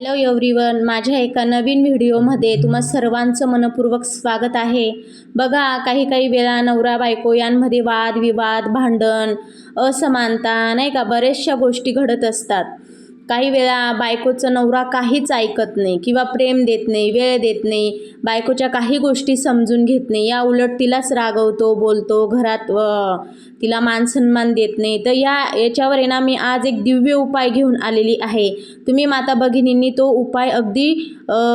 Hello everyone माझ्या एका नवीन व्हिडिओमध्ये तुम्हा सर्वांचं मनपूर्वक स्वागत आहे. बघा काही काही वेळा नवरा बायको यांमध्ये वाद विवाद भांडण असमानता नाही का बऱ्याचशा गोष्टी घडत असतात. काही वेळा बायकोचं नवरा काहीच ऐकत नाही किंवा प्रेम देत नाही वेळ देत नाही बायकोच्या काही गोष्टी समजून घेत नाही. या उलट तिलाच रागवतो बोलतो घरात तिला मानसन्मान देत नाही. तर या याच्यावर आहे ना मी आज एक दिव्य उपाय घेऊन आलेली आहे. तुम्ही माता भगिनींनी तो उपाय अगदी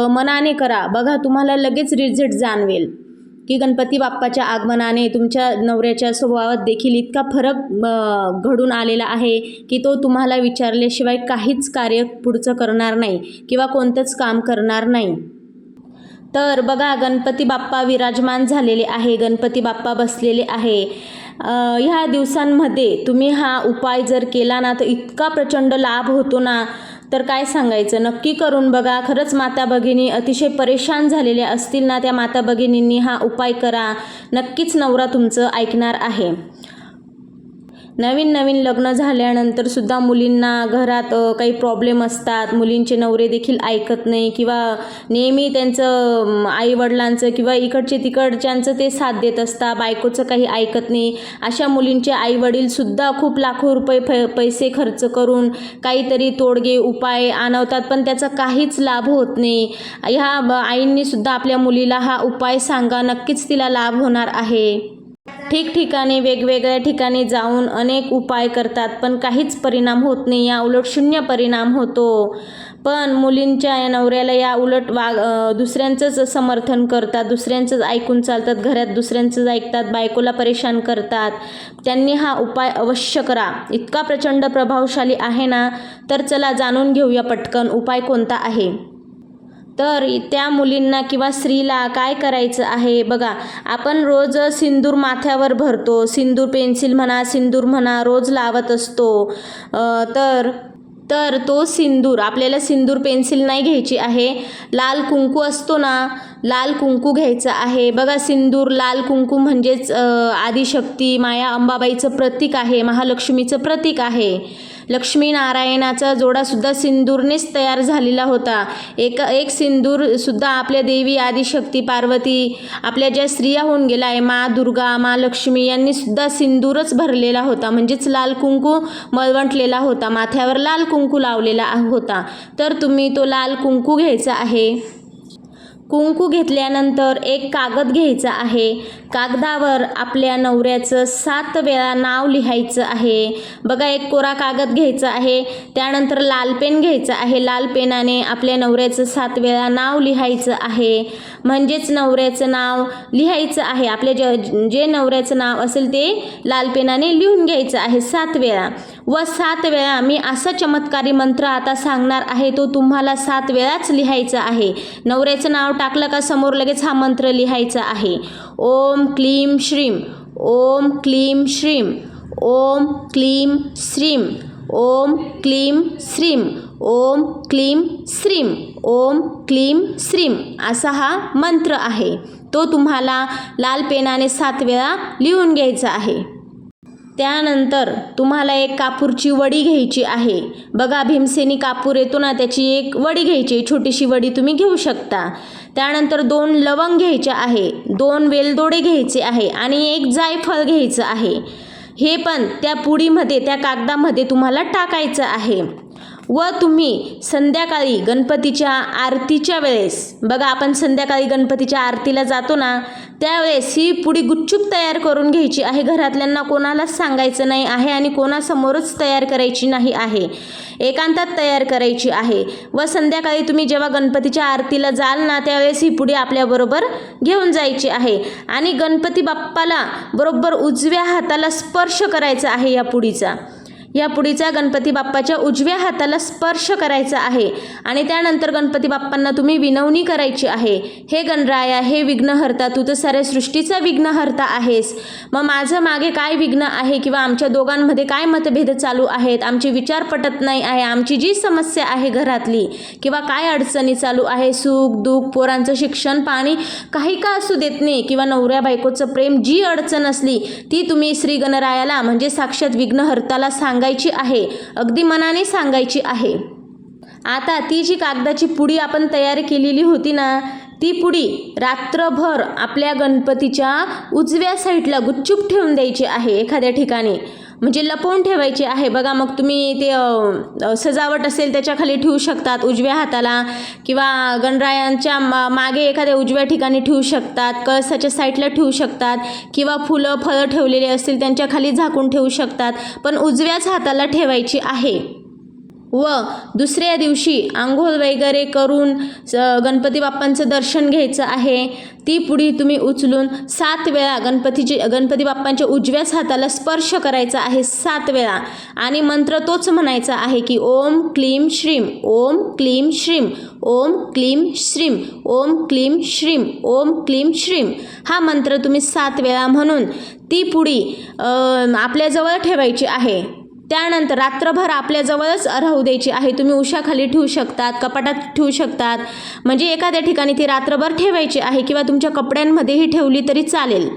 मनाने करा. बघा तुम्हाला लगेच रिझल्ट जाणवेल. की गणपती बाप्पाच्या आगमनाने तुमच्या नवऱ्याच्या स्वभावात देखील इतका फरक घडून आलेला आहे की तो तुम्हाला विचारल्याशिवाय काहीच कार्य पुढचं करणार नाही किंवा कोणतंच काम करणार नाही. तर बघा गणपती बाप्पा विराजमान झालेले आहे गणपती बाप्पा बसलेले आहे. ह्या दिवसांमध्ये तुम्ही हा उपाय जर केला ना तर इतका प्रचंड लाभ होतो ना. तर काय सांगायचं? नक्की करून बघा. खरंच माता भगिनी अतिशय परेशान झालेल्या असतील ना त्या माता भगिनींनी हा उपाय करा. नक्कीच नवरा तुमचं ऐकणार आहे. नवीन नवीन लग्न झाल्यानंतर सुद्धा मुलींना घरात काही प्रॉब्लेम असतात. मुलींचे नवरे देखील ऐकत नाही किंवा नेहमी त्यांचं आईवडिलांचं किंवा इकडचे तिकडच्यांचं ते साथ देत असतात. बायकोचं काही ऐकत नाही. अशा मुलींचे आईवडीलसुद्धा खूप लाखो रुपये फ पैसे खर्च करून काहीतरी तोडगे उपाय आणवतात पण त्याचा काहीच लाभ होत नाही. ह्या ब- आईंनीसुद्धा आपल्या मुलीला हा उपाय सांगा. नक्कीच तिला लाभ होणार आहे. ठिकठिकाणी वेगवेगळ्या ठिकाणी जाऊन अनेक उपाय करतात पण काहीच परिणाम होत नाही. या उलट शून्य परिणाम होतो. पण मुलींच्या या नवऱ्याला या उलट वाग दुसऱ्यांचंच समर्थन करतात दुसऱ्यांचंच ऐकून चालतात घरात दुसऱ्यांचंच ऐकतात बायकोला परेशान करतात. त्यांनी हा उपाय अवश्य करा. इतका प्रचंड प्रभावशाली आहे ना तर चला जाणून घेऊया पटकन उपाय कोणता आहे. तर त्या मुलींना किंवा स्त्रीला काय करायचं आहे? बघा आपण रोज सिंदूर माथ्यावर भरतो. सिंदूर पेन्सिल म्हणा सिंदूर म्हणा रोज लावत असतो. तर तर तो सिंदूर आपल्याला सिंदूर पेन्सिल नाही घ्यायची आहे. लाल कुंकू असतो ना लाल कुंकू घ्यायचं आहे. बघा सिंदूर लाल कुंकू म्हणजेच आदिशक्ती माया अंबाबाईचं प्रतीक आहे महालक्ष्मीचं प्रतीक आहे. लक्ष्मी नारायणाचा जोडासुद्धा सिंदूरनेच तयार झालेला होता. एक एक सिंदूरसुद्धा आपल्या देवी आदिशक्ती पार्वती आपल्या ज्या स्त्रिया होऊन गेल्या आहे मा दुर्गा मा लक्ष्मी यांनीसुद्धा सिंदूरच भरलेला होता. म्हणजेच लाल कुंकू मळवंटलेला होता. माथ्यावर लाल कुंकू लावलेला होता. तर तुम्ही तो लाल कुंकू घ्यायचा आहे. कुंकू घेतल्यानंतर एक कागद घ्यायचा आहे. कागदावर आपल्या नवऱ्याचं सात वेळा नाव लिहायचं आहे. बघा एक कोरा कागद घ्यायचा आहे. त्यानंतर लाल पेन घ्यायचं आहे. लाल पेनाने आपल्या नवऱ्याचं सात वेळा नाव लिहायचं आहे. म्हणजेच नवऱ्याचं नाव लिहायचं आहे. आपल्या ज जे नवऱ्याचं नाव असेल ते लाल पेनाने लिहून घ्यायचं आहे सात वेळा. व सात वेळा मी असा चमत्कारी मंत्र आता सांगणार आहे तो तुम्हाला सात वेळाच लिहायचा आहे. नवऱ्याचं नाव टाकलं का समोर लगेच हा मंत्र लिहायचा आहे. ओम क्लीम श्रीम ओम क्लीम श्रीम ओम क्लीम श्रीम ओम क्लीम श्रीम ओम क्लीम श्रीम ओम क्लीम श्रीम असा हा मंत्र आहे. तो तुम्हाला लाल पेनाने सात वेळा लिहून घ्यायचा आहे. त्यानंतर तुम्हाला एक कापूरची वडी घ्यायची आहे. बघा भीमसेनी कापूर येतो ना त्याची एक वडी घ्यायची छोटीशी वडी तुम्ही घेऊ शकता. त्यानंतर दोन लवंग घ्यायचे आहे दोन वेलदोडे घ्यायचे आहे आणि एक जायफळ घ्यायचं आहे. हे पण त्या पुडीमध्ये त्या कागदामध्ये तुम्हाला टाकायचं आहे. व तुम्ही संध्याकाळी गणपतीच्या आरतीच्या वेळेस बघा आपण संध्याकाळी गणपतीच्या आरतीला जातो ना त्यावेळेस ही पुडी गुपचूप तयार करून घ्यायची आहे. घरातल्यांना कोणालाच सांगायचं नाही आहे आणि कोणासमोरच तयार करायची नाही आहे. एकांतात तयार करायची आहे. व संध्याकाळी तुम्ही जेव्हा गणपतीच्या आरतीला जाल ना त्यावेळेस ही पुडी आपल्याबरोबर घेऊन जायची आहे. आणि गणपती बाप्पाला बरोबर उजव्या हाताला स्पर्श करायचा आहे या पुडीचा या पुढीचा गणपती बाप्पाच्या उजव्या हाताला स्पर्श करायचा आहे आणि त्यानंतर गणपती बाप्पांना तुम्ही विनवणी करायची आहे. हे गणराया हे विघ्नहर्ता तू तर साऱ्या सृष्टीचा विघ्नहर्ता आहेस. मग माझं मागे काय विघ्न आहे किंवा आमच्या दोघांमध्ये काय मतभेद चालू आहेत? आमचे विचार पटत नाही आहे. आमची जी समस्या आहे घरातली किंवा काय अडचणी चालू आहे? सुख दुःख पोरांचं शिक्षण पाणी काही का असू देत नाही? किंवा नवऱ्या बायकोचं प्रेम जी अडचण असली ती तुम्ही श्री गणरायाला म्हणजे साक्षात विघ्नहर्ताला सांगा सांगायची आहे अगदी मनाने सांगायची आहे. आता ती जी कागदाची पुडी आपण तयार केलेली होती ना ती पुडी रात्रभर आपल्या गणपतीच्या उजव्या साईडला गुच्चूप ठेवून द्यायची आहे एखाद्या ठिकाणी. म्हणजे लपवून ठेवायची आहे. बघा मग तुम्ही ते सजावट असेल त्याच्याखाली ठेवू शकतात उजव्या हाताला किंवा गणरायांच्या मा मागे एखाद्या उजव्या ठिकाणी ठेवू शकतात कळसाच्या साईडला ठेवू शकतात किंवा फुलं फळं ठेवलेली असतील त्यांच्या खाली झाकून ठेवू शकतात पण उजव्याच हाताला ठेवायची आहे. व दुसऱ्या दिवशी आंघोळ वगैरे करून स- गणपती बाप्पांचं दर्शन घ्यायचं आहे. ती पुढी तुम्ही उचलून सात वेळा गणपतीची गणपती बाप्पांच्या उजव्याच हाताला स्पर्श करायचा आहे सात वेळा. आणि मंत्र तोच म्हणायचा आहे की ओम क्लीम श्रीम ओम क्लीम श्रीम ओम क्लीम श्रीम ओम क्लीम श्रीम ओम क्लीम श्रीम हा मंत्र तुम्ही सात वेळा म्हणून ती पुडी आपल्याजवळ ठेवायची आहे. त्यानंतर रात्रभर आपल्याजवळच राहू द्यायची आहे. तुम्ही उशाखाली ठेवू शकतात कपाटात ठेवू शकतात. म्हणजे एखाद्या ठिकाणी ती रात्रभर ठेवायची आहे किंवा तुमच्या कपड्यांमध्येही ठेवली तरी चालेल.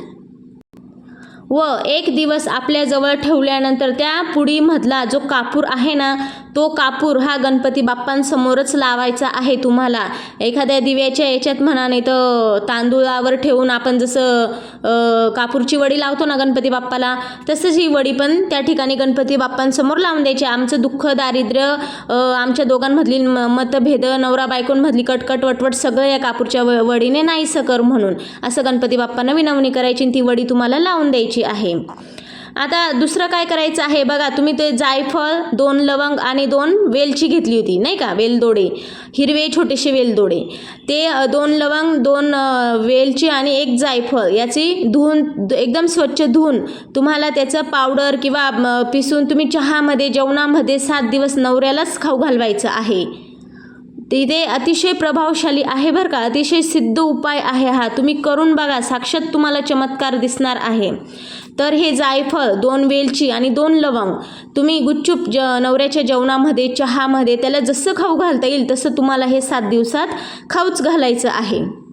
व एक दिवस आपल्याजवळ ठेवल्यानंतर त्या पुडीमधला जो कापूर आहे ना तो कापूर हा गणपती बाप्पांसमोरच लावायचा आहे तुम्हाला. एखाद्या दिव्याच्या याच्यात म्हणा नाही तर तांदूळावर ठेवून आपण जसं कापूरची वडी लावतो ना गणपती बाप्पाला तसंच ही वडी पण त्या ठिकाणी गणपती बाप्पांसमोर लावून द्यायची. आमचं दुःख दारिद्र्य आमच्या दोघांमधली म- मतभेद नवरा बायकोंमधली कटकट वटवट सगळं या कापूरच्या व वडीने नाहीसं कर म्हणून असं गणपती बाप्पांना विनवणी करायची आणि ती वडी तुम्हाला लावून द्यायची आहे. आता दुसरं काय करायचं आहे? बघा तुम्ही ते जायफळ दोन लवंग आणि दोन वेलची घेतली होती नाही का? वेलदोडे हिरवे छोटेसे वेलदोडे. ते दोन लवंग दोन वेलची आणि एक जायफळ याची धुवून एकदम स्वच्छ धुवून तुम्हाला त्याचं पावडर किंवा पिसून तुम्ही चहामध्ये जेवणामध्ये सात दिवस नवऱ्यालाच खाऊ घालवायचं आहे. तिथे अतिशय प्रभावशाली आहे बरं का? अतिशय सिद्ध उपाय आहे हा. तुम्ही करून बघा साक्षात तुम्हाला चमत्कार दिसणार आहे. तर हे जायफळ दोन वेलची आणि दोन लवंग. तुम्ही गुच्चूप ज नवऱ्याच्या जेवणामध्ये चहामध्ये त्याला जसं खाऊ घालता येईल तसं तुम्हाला हे सात दिवसात खाऊच घालायचं आहे.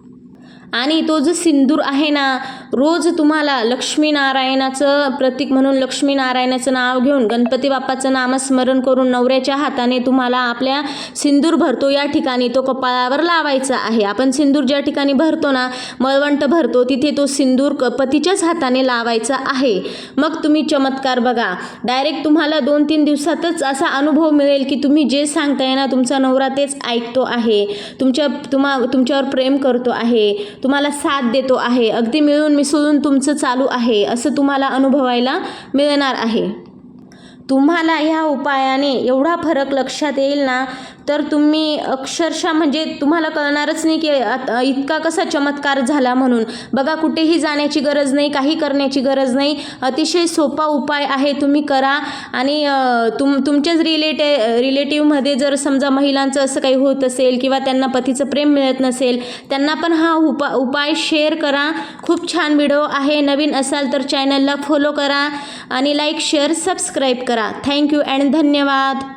आणि तो जो सिंदूर आहे ना रोज तुम्हाला लक्ष्मीनारायणाचं प्रतीक म्हणून लक्ष्मीनारायणाचं नाव घेऊन गणपती बाप्पाचं नामस्मरण करून नवऱ्याच्या हाताने तुम्हाला आपल्या सिंदूर भरतो या ठिकाणी तो कपाळावर लावायचा आहे. आपण सिंदूर ज्या ठिकाणी भरतो ना मळवंट भरतो तिथे तो सिंदूर क पतीच्याच हाताने लावायचा आहे. मग तुम्ही चमत्कार बघा. डायरेक्ट तुम्हाला दोन तीन दिवसातच असा अनुभव मिळेल की तुम्ही जे सांगताय ना तुमचा नवरा तेच ऐकतो आहे. तुमच्या तुम्हा तुमच्यावर प्रेम करतो आहे. तुम्हाला साथ देतो आहे. अगदी मिळून मिसळून तुमचं चालू आहे असं तुम्हाला अनुभवायला मिळणार आहे. तुम्हाला ह्या उपायाने एवढा फरक लक्षात येईल ना तर तुम्ही अक्षरशः म्हणजे तुम्हाला कळणारच नाही की इतका कसा चमत्कार झाला म्हणून. बघा कुठेही जाण्याची गरज नाही काही करण्याची गरज नाही. अतिशय सोपा उपाय आहे तुम्ही करा. आणि तुम तुमच्याच रिलेटे रिलेटिव्हमध्ये जर समजा महिलांचं असं काही होत असेल किंवा त्यांना पतीचं प्रेम मिळत नसेल त्यांना पण हा उपा उपाय शेअर करा. खूप छान व्हिडिओ आहे नवीन असाल तर चॅनलला फॉलो करा आणि लाईक शेअर सबस्क्राईब करा. थँक्यू अँड धन्यवाद.